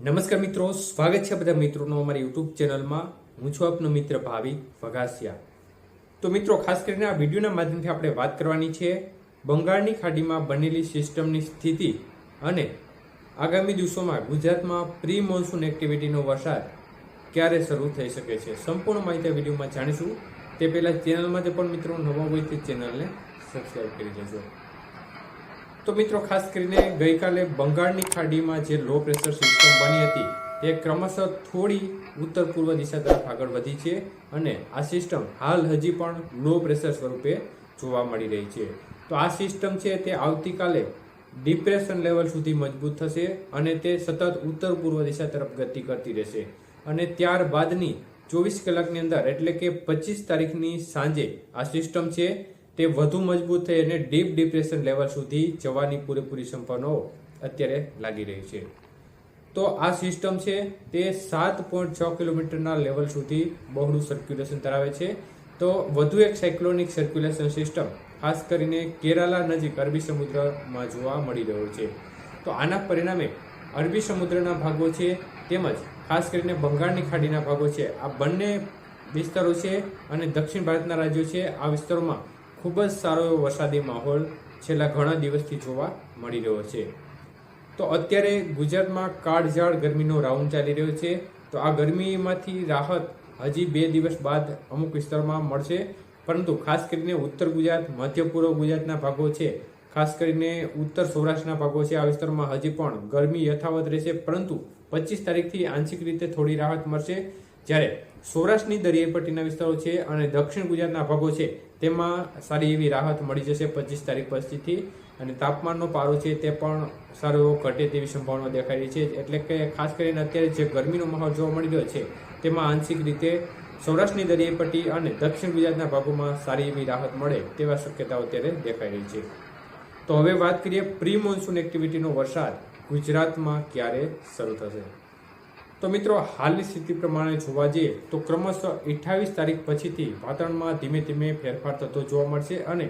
નમસ્કાર મિત્રો, સ્વાગત છે બધા મિત્રોનો અમારી યુટ્યુબ ચેનલમાં. હું છું આપનો મિત્ર ભાવિક વઘાસિયા તો મિત્રો, ખાસ કરીને આ વિડીયોના માધ્યમથી આપણે વાત કરવાની છે બંગાળની ખાડીમાં બનેલી સિસ્ટમની સ્થિતિ અને આગામી દિવસોમાં ગુજરાતમાં પ્રી મોન્સૂન એક્ટિવિટીનો વરસાદ ક્યારે શરૂ થઈ શકે છે, સંપૂર્ણ માહિતી વિડીયોમાં જાણીશું. તે પહેલાં ચેનલમાં જે પણ મિત્રો નવા હોય તે ચેનલને સબસ્ક્રાઈબ કરી દેજો. તો મિત્રો, ખાસ કરીને ગઈકાલે બંગાળની ખાડીમાં જે લો પ્રેશર સિસ્ટમ બની હતી, તે ક્રમશઃ થોડી ઉત્તર પૂર્વ દિશા તરફ આગળ વધી છે અને આ સિસ્ટમ હાલ હજી પણ લો પ્રેશર સ્વરૂપે જોવા મળી રહી છે. તો આ સિસ્ટમ છે તે આવતીકાલે ડિપ્રેશન લેવલ સુધી મજબૂત થશે અને તે સતત ઉત્તર પૂર્વ દિશા તરફ ગતિ કરતી રહેશે. અને ત્યારબાદની ચોવીસ કલાકની અંદર, એટલે કે પચીસ તારીખની સાંજે આ સિસ્ટમ છે તે વધુ મજબૂત થઈ અને ડીપ ડિપ્રેશન લેવલ સુધી જવાની પૂરેપૂરી સંભાવનાઓ અત્યારે લાગી રહી છે. તો આ સિસ્ટમ છે તે સાત પોઈન્ટ છ કિલોમીટરના લેવલ સુધી બહોળું સર્ક્યુલેશન ધરાવે છે. તો વધુ એક સાયક્લોનિક સર્ક્યુલેશન સિસ્ટમ, ખાસ કરીને કેરાલા નજીક અરબી સમુદ્રમાં જોવા મળી રહ્યો છે. તો આના પરિણામે અરબી સમુદ્રના ભાગો છે તેમજ ખાસ કરીને બંગાળની ખાડીના ભાગો છે. આ બંને વિસ્તારો છે અને દક્ષિણ ભારતના રાજ્યો છે. આ વિસ્તારોમાં ખૂબ જ સારો એવો વરસાદી માહોલ છેલ્લા ઘણા દિવસથી જોવા મળી રહ્યો છે. તો અત્યારે ગુજરાતમાં કાળઝાળ ગરમીનો રાઉન્ડ ચાલી રહ્યો છે. તો આ ગરમીમાંથી રાહત હજી બે દિવસ બાદ અમુક વિસ્તારોમાં મળશે. પરંતુ ખાસ કરીને ઉત્તર ગુજરાત, મધ્ય પૂર્વ ગુજરાતના ભાગો છે. ખાસ કરીને ઉત્તર સૌરાષ્ટ્રના ભાગો છે. આ વિસ્તારમાં હજી પણ ગરમી યથાવત રહેશે. પરંતુ પચીસ તારીખથી આંશિક રીતે થોડી રાહત મળશે. જ્યારે સૌરાષ્ટ્રની દરિયાઈ પટ્ટીના વિસ્તારો છે અને દક્ષિણ ગુજરાતના ભાગો છે. તેમાં સારી એવી રાહત મળી જશે પચીસ તારીખ પછીથી. અને તાપમાનનો પારો છે તે પણ સારો એવો ઘટે તેવી સંભાવના દેખાઈ રહી છે. એટલે કે ખાસ કરીને અત્યારે જે ગરમીનો માહોલ જોવા મળી રહ્યો છે, તેમાં આંશિક રીતે સૌરાષ્ટ્રની દરિયાઈ અને દક્ષિણ ગુજરાતના ભાગોમાં સારી એવી રાહત મળે તેવા શક્યતાઓ અત્યારે દેખાઈ રહી છે. તો હવે વાત કરીએ પ્રી મોન્સૂન એક્ટિવિટીનો વરસાદ. ગુજરાતમાં ક્યારે શરૂ થશે? તો મિત્રો, હાલની સ્થિતિ પ્રમાણે જોવા જઈએ તો ક્રમશઃ અઠ્ઠાવીસ તારીખ પછીથી વાતાવરણમાં ધીમે ધીમે ફેરફાર થતો જોવા મળશે અને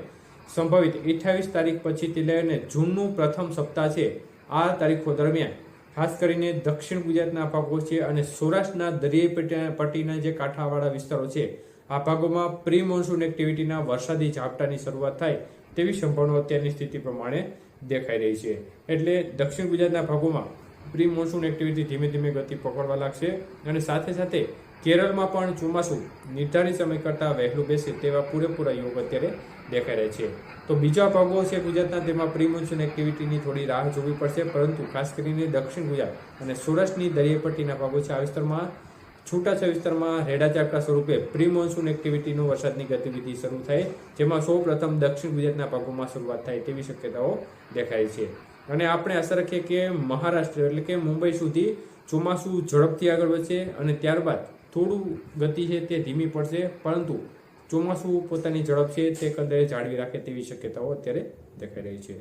સંભવિત અઠ્ઠાવીસ તારીખ પછીથી લઈને જૂનનું પ્રથમ સપ્તાહ છે આ તારીખો દરમિયાન. ખાસ કરીને દક્ષિણ ગુજરાતના ભાગો છે અને સૌરાષ્ટ્રના દરિયાઈ પટ્ટી- પટ્ટીના જે કાંઠાવાળા વિસ્તારો છે, આ ભાગોમાં પ્રી મોન્સૂન એક્ટિવિટીના વરસાદી ઝાપટાની શરૂઆત થાય તેવી સંભાવના અત્યારની સ્થિતિ પ્રમાણે દેખાઈ રહી છે. એટલે દક્ષિણ ગુજરાતના ભાગોમાં પ્રી મોન્સૂન એક્ટિવિટી ધીમે ધીમે ગતિ પકડવા લાગશે અને સાથે સાથે કેરળમાં પણ ચોમાસું નિર્ધારિત સમય કરતાં વહેલું બેસે તેવા પૂરેપૂરા યોગ અત્યારે દેખાઈ રહ્યા છે. તો બીજા ભાગો છે ગુજરાતના, તેમાં પ્રી મોન્સૂન એક્ટિવિટીની થોડી રાહ જોવી પડશે, પરંતુ ખાસ કરીને દક્ષિણ ગુજરાત અને સૌરાષ્ટ્રની દરિયાપટ્ટીના ભાગો છે આ વિસ્તારમાં. છૂટાછા વિસ્તારમાં રેડા ઝાપટા સ્વરૂપે પ્રી મોન્સૂન એક્ટિવિટીનો વરસાદની ગતિવિધિ શરૂ થાય, જેમાં સૌ પ્રથમ દક્ષિણ ગુજરાતના ભાગોમાં શરૂઆત થાય તેવી શક્યતાઓ દેખાય છે. અને આપણે આશા રાખીએ કે મહારાષ્ટ્ર એટલે કે મુંબઈ સુધી ચોમાસું ઝડપથી આગળ વધશે અને ત્યારબાદ થોડું ગતિ છે તે ધીમી પડશે, પરંતુ ચોમાસું પોતાની ઝડપ છે તે કદાચ જાળવી રાખે તેવી શક્યતાઓ અત્યારે દેખાઈ રહી છે.